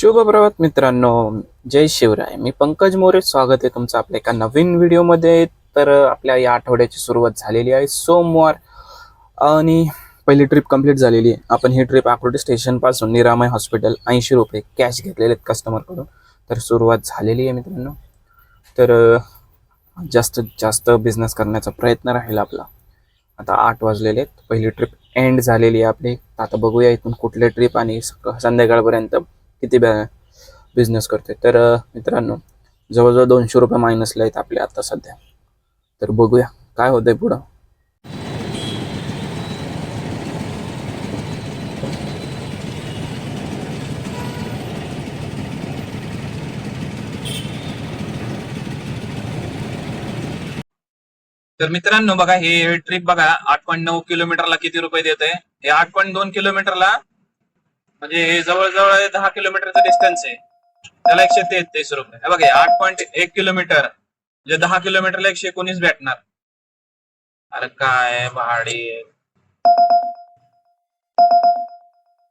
शुभप्रभात मित्रांनो जय शिवराय. मी पंकज मोरे स्वागत आहे तुमचं आपल्या एका नवीन व्हिडिओमध्ये. तर आपल्या या आठवड्याची सुरुवात झालेली आहे सोमवार आणि पहिली ट्रिप कंप्लीट झालेली आहे. आपण ही ट्रिप आकुर्डी स्टेशनपासून निरामय हॉस्पिटल ऐंशी रुपये कॅश घेतलेले आहेत कस्टमरकडून तर सुरुवात झालेली आहे मित्रांनो. तर जास्तीत जास्त बिझनेस करण्याचा प्रयत्न राहील आपला. आता आठ वाजलेले आहेत. पहिली ट्रिप एंड झालेली आहे आपली. आता बघूया इथून कुठले ट्रिप आणि संध्याकाळपर्यंत किती बिझनेस करते तर मित्रांनो जवळजवळ दोनशे रुपये मायनसला आहेत आपले आता सध्या. तर बघूया काय होतंय पुढं. तर मित्रांनो बघा हे ट्रिप बघा आठ पॉईंट नऊ किलोमीटरला किती रुपये देत आहे हे आठ पॉईंट दोन किलोमीटरला म्हणजे हे जवळजवळ दहा किलोमीटरचं डिस्टन्स आहे. त्याला एकशे तेहतीस रुपये. हे बघा आठ पॉईंट एक किलोमीटर. म्हणजे दहा किलोमीटरला एकशे एकोणीस भेटणार. अरे काय भाडी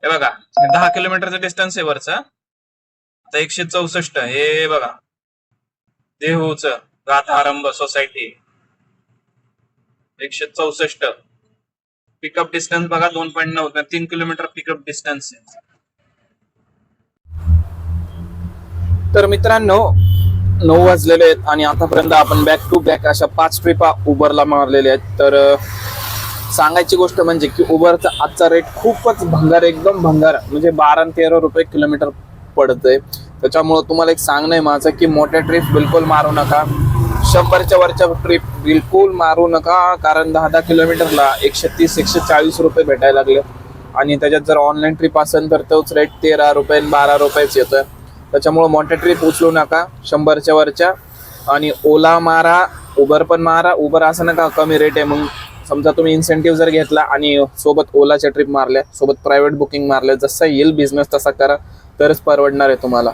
हे बघा दहा किलोमीटरचं डिस्टन्स आहे वरच. आता एकशे चौसष्ट हे बघा. देहूच गाथारंभ सोसायटी एकशे चौसष्ट. पिकअप डिस्टन्स बघा दोन पॉईंट नऊ तीन किलोमीटर पिकअप डिस्टन्स आहे. तर मित्रांनो नऊ वाजलेले आहेत आणि आतापर्यंत आपण बॅक टू बॅक अशा पाच ट्रिपा उबरला मारलेल्या आहेत. तर सांगायची गोष्ट म्हणजे की उबरचा आजचा रेट खूपच भंगार एकदम भंगार. म्हणजे बारा आणि तेरा रुपये किलोमीटर पडतंय. त्याच्यामुळं तुम्हाला एक सांगणं आहे माझं की मोठ्या ट्रिप बिलकुल मारू नका. शंभरच्या वरच्या ट्रिप बिलकुल मारू नका कारण दहा दहा किलोमीटरला एकशे तीस एकशे चाळीस रुपये भेटायला लागले. आणि त्याच्यात जर ऑनलाईन ट्रिप असेल तर तोच रेट तेरा रुपये आणि बारा रुपयेच येतोय. त्याच्यामुळं मोठ्या ट्रिप उचलू नका शंभरच्या वरच्या. आणि ओला मारा उबर पण मारा. उबर असं नका कमी रेट आहे. मग समजा तुम्ही इन्सेंटिव्ह जर घेतला आणि सोबत ओलाच्या ट्रिप मारल्या सोबत प्रायव्हेट बुकिंग मारल्या जसा येईल बिझनेस तसा करा तरच परवडणार आहे तुम्हाला.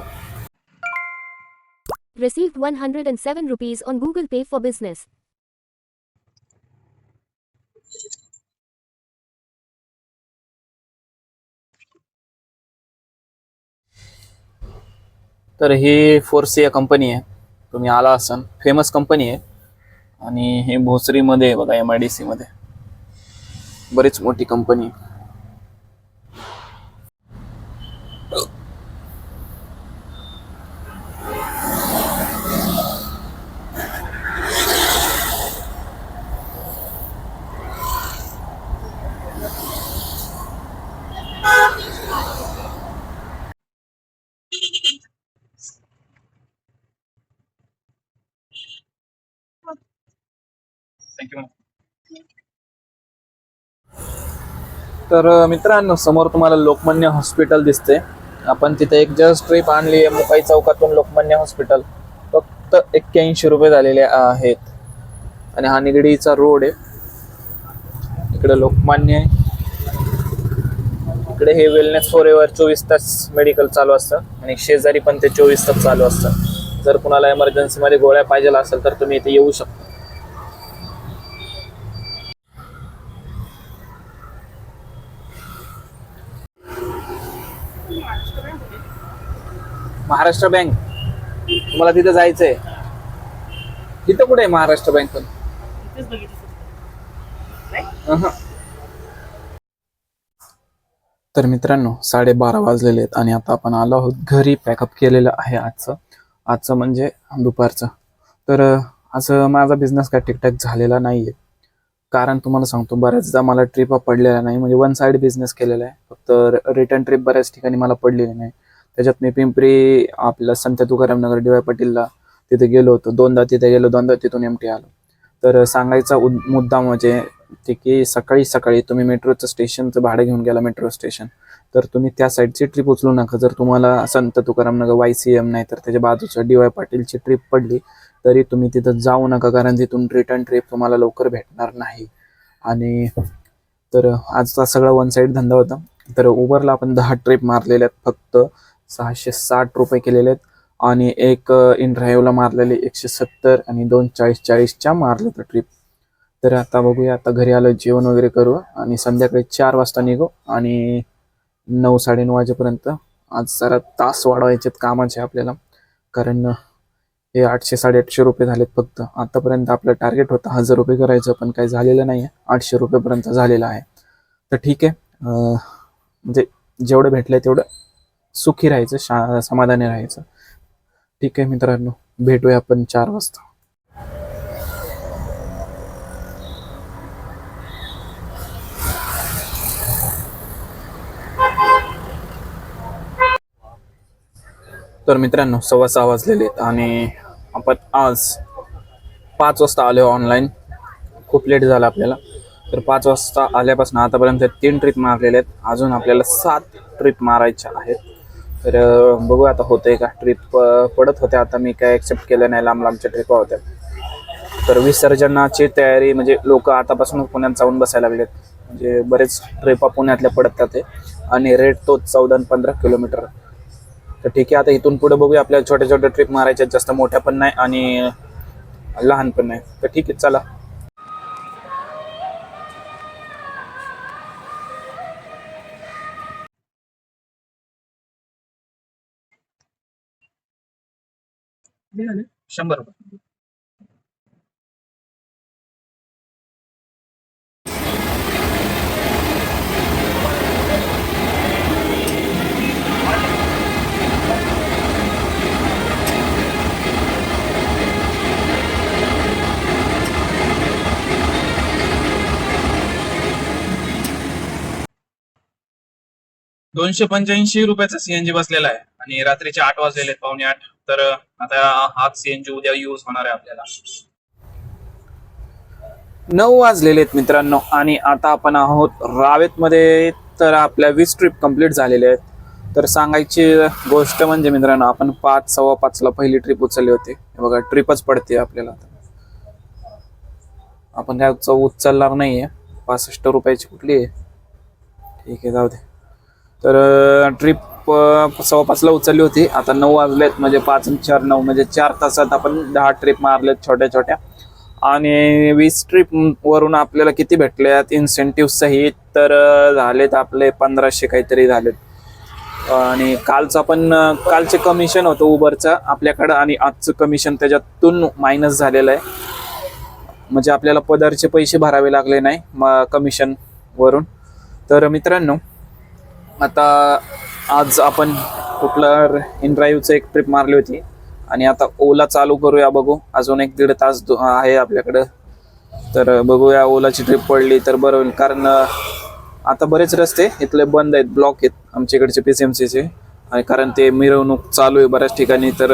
Received 107 rupees on Google Pay for business. तर ही फोर्स या कंपनी आहे. तुम्ही आला असाल. फेमस कंपनी आहे. आणि हे भोसरीमध्ये बघा एम आय डी सी मध्ये. बरीच मोठी कंपनी आहे. तर मित्रांनो समोर तुम्हाला लोकमान्य हॉस्पिटल दिसते आपण तिथे एक जस्ट ट्रिप आणली आहे मुकाई चौकातून लोकमान्य हॉस्पिटल. फक्त एक्क्याऐंशी रुपये झालेले आहेत. आणि हा निगडीचा रोड आहे. इकडे लोकमान्य आहे. इकडे हे वेलनेस फॉर एव्हर चोवीस तास मेडिकल चालू असतं. आणि शेजारी पण ते चोवीस तास चालू असतं. जर कुणाला emergency मध्ये गोळ्या पाहिजे असेल तर तुम्ही इथे येऊ शकता. महाराष्ट्र बँक. तुम्हाला तिथे जायचंय. तिथं कुठे आहे महाराष्ट्र बँक पण. तर मित्रांनो साडेबारा वाजलेले आहेत आणि आता आपण आलो आहोत घरी. पॅकअप केलेलं आहे आजचं. आजचं म्हणजे दुपारचं. तर असं माझा बिझनेस काय ठीकठाक झालेला नाहीये. कारण तुम्हाला सांगतो बऱ्याचदा मला ट्रिपा पडलेल्या नाही. म्हणजे वन साइड बिझनेस केलेला आहे. फक्त रिटर्न ट्रिप बऱ्याच ठिकाणी मला पडलेली नाही. त्याच्यात मी पिंपरी आपला संत तुकाराम नगर डी वाय पाटीलला तिथे गेलो होतो. दोनदा तिथे गेलो दोनदा तिथून एमटी आलो. तर सांगायचा मुद्दा म्हणजे ते की सकाळी सकाळी तुम्ही मेट्रोचं स्टेशनचं भाडं घेऊन गेला मेट्रो स्टेशन. तर तुम्ही त्या साईडची ट्रिप उचलू नका. जर तुम्हाला Sant Tukaram Nagar Y C M नाही तर त्याच्या बाजूचं डी वाय पाटीलची ट्रिप पडली तरी तुम्ही तिथं जाऊ नका. कारण तिथून रिटर्न ट्रिप तुम्हाला लवकर भेटणार नाही. आणि तर आजचा सगळा वन साईड धंदा होता. तर उबरला आपण दहा ट्रिप मारलेल्या आहेत. फक्त सहाशे साठ रुपये केलेले आहेत. आणि एक इन ड्राईव्हला मारलेले एकशे सत्तर आणि दोन चाळीस चाळीसच्या मारले तर ट्रिप तर आता बघूया आता घरी आलो जेवण वगैरे करू आणि संध्याकाळी चार वाजता निघू आणि नऊ साडेनऊ वाजेपर्यंत आज जरा तास वाढवायचे कामाचे आपल्याला. कारण हे आठशे साडेआठशे रुपये झालेत फक्त. आतापर्यंत आपलं टार्गेट होतं हजार रुपये करायचं पण काही झालेलं नाही आहे आठशे रुपयेपर्यंत झालेलं आहे. तर ठीक आहे म्हणजे जेवढं भेटलंय तेवढं सुखी राहायचं शा समाधानी राहायचं. ठीक आहे मित्रांनो भेटूया आपण चार वाजता. तर मित्रांनो सव्वा सहा वाजलेले आहेत आणि आपण आज पाच वाजता आलो ऑनलाईन खूप लेट झाला आपल्याला. तर पाच वाजता आल्यापासून आतापर्यंत तीन ट्रिप मारलेल्या आहेत. अजून आपल्याला सात ट्रिप मारायच्या आहेत. तर बघू आता होतंय का? ट्रिप पडत होत्या. आता मी काय ॲक्सेप्ट केलं नाही. लांब लांबच्या ट्रिप होत्या. तर विसर्जनाची तयारी म्हणजे लोक आतापासूनच पुण्यात जाऊन बसायला लागलेत. म्हणजे बरेच ट्रिपा पुण्यातल्या पडतात आणि रेट तोच चौदा आणि पंधरा किलोमीटर तर ठीक आहे आता इथून पुढे बघूया. आपल्याला छोट्या छोट्या ट्रिप मारायच्या जास्त मोठ्या पण नाही आणि लहान पण नाही. तर ठीक आहे चला. शंभर रुपये. दोनशे पंच्याऐंशी रुपयाचा सीएनजी बसलेला आहे. आणि रात्रीचे आठ वाजलेले आहेत पावणे आठ. तर आता हा सीएनजी उद्या यूज होणार आहे आपल्याला. नऊ वाजलेले आहेत मित्रांनो आणि आता आपण आहोत रावेतमध्ये. तर आपल्या वीस ट्रिप कंप्लीट झालेल्या आहेत. तर सांगायची गोष्ट म्हणजे मित्रांनो आपण पाच सव्वा पाचला पहिली ट्रिप उचलली होती. बघा ट्रिपच पडते आपल्याला आपण काय चव उचलणार नाहीये. पासष्ट रुपयाची कुठली आहे? ठीक आहे जाऊ दे. तर ट्रिप सव्वा पाचला उचलली होती. आता नऊ वाजलेत म्हणजे पाच आणि चार नऊ म्हणजे चार तासात आपण दहा ट्रिप मारलेत छोट्या छोट्या. आणि वीस ट्रिप वरून आपल्याला किती भेटल्यात? इन्सेंटिव्ह सहित तर झालेत आपले पंधराशे काहीतरी झालेत. आणि कालचं पण कालचे कमिशन होतं उबरचं आपल्याकडं आणि आजचं कमिशन त्याच्यातून मायनस झालेलं आहे. म्हणजे आपल्याला पदरचे पैसे भरावे लागले नाही म कमिशन वरून. तर मित्रांनो आता आज आपण कुठलं इन ड्राईव्हचं एक ट्रिप मारली होती. आणि आता ओला चालू करूया बघू. अजून एक दीड तास आहे आपल्याकडं. तर बघूया ओलाची ट्रिप पडली तर बरं होईल. कारण आता बरेच रस्ते इथले बंद आहेत ब्लॉक आहेत आमच्या इकडचे पी सी एम सीचे आणि कारण ते मिरवणूक चालू आहे बऱ्याच ठिकाणी तर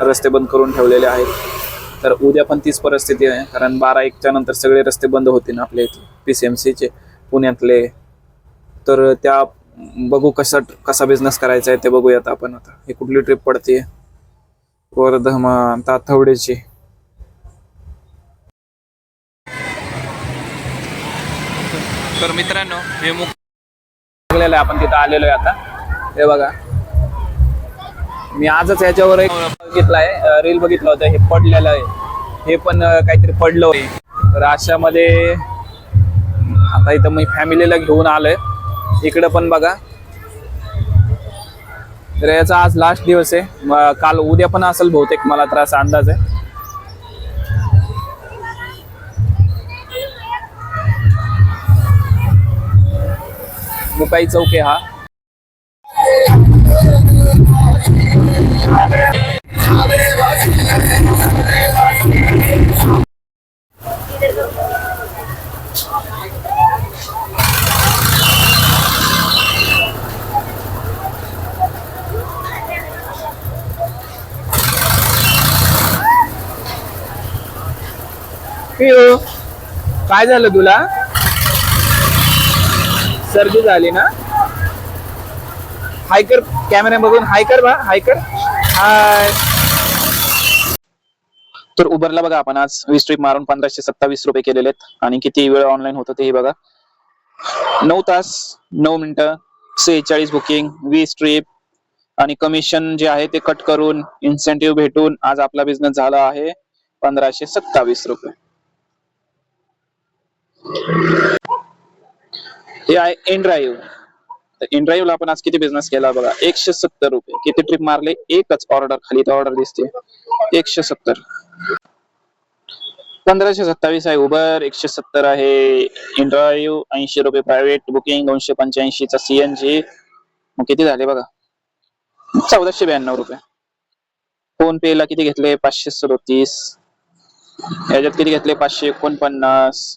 रस्ते बंद करून ठेवलेले आहेत. तर उद्या पण तीच परिस्थिती आहे. कारण बारा एकच्या नंतर सगळे रस्ते बंद होतील आपल्या इथे पी सी एम सीचे पुण्यातले. तर त्या बघू कसा कसा बिझनेस करायचा आहे ते बघूयात आपण आता. ही कुठली ट्रिप पडते वर्धमा ताथवडेची तर मित्रांनो हे मुख लागलेलं आहे आपण तिथं आलेलो आहे आता. हे बघा. मी आजच याच्यावर एक बघितलाय रील बघितलं होतं हे पडलेलं आहे. हे पण काहीतरी पडलं आहे तर अशामध्ये आता इथं मी फॅमिलीला घेऊन आलोय. इकडं पण बघा. तर याचा आज लास्ट दिवस आहे. काल उद्या पण असेल बहुतेक मला तर असा अंदाज आहे. मुकाई चौक आहे हा. काय झालं तुला? सर्दी झाली ना? हायकर कॅमेरा बघून हायकर बा हायकर. हाय. तर उबरला बघा आपण आज. वीस ट्रिप मारून पंधराशे सत्तावीस रुपये केलेले आहेत. आणि किती वेळ ऑनलाईन होतं तेही बघा. नऊ तास नऊ मिनिटं सेहेचाळीस बुकिंग वीस ट्रिप आणि कमिशन जे आहे ते कट करून इन्सेंटिव्ह भेटून आज आपला बिझनेस झाला आहे पंधराशे सत्तावीस रुपये. हे आहे एन ड्राईव्ह तर इनड्राईव्हला आपण आज किती बिझनेस केला बघा? एकशे सत्तर रुपये. किती ट्रिप मारले? एकच ऑर्डर खाली. ऑर्डर दिसते. एकशे सत्तर. पंधराशे सत्तावीस आहे उबर एकशे सत्तर आहे इनड्राईव्ह ऐंशी रुपये प्रायव्हेट बुकिंग दोनशे पंच्याऐंशीचा सीएनजी मग किती झाले बघा? चौदाशे ब्याण्णव रुपये. फोन पे ला किती घेतले? पाचशे सदोतीस. याच्यात किती घेतले? पाचशे एकोणपन्नास.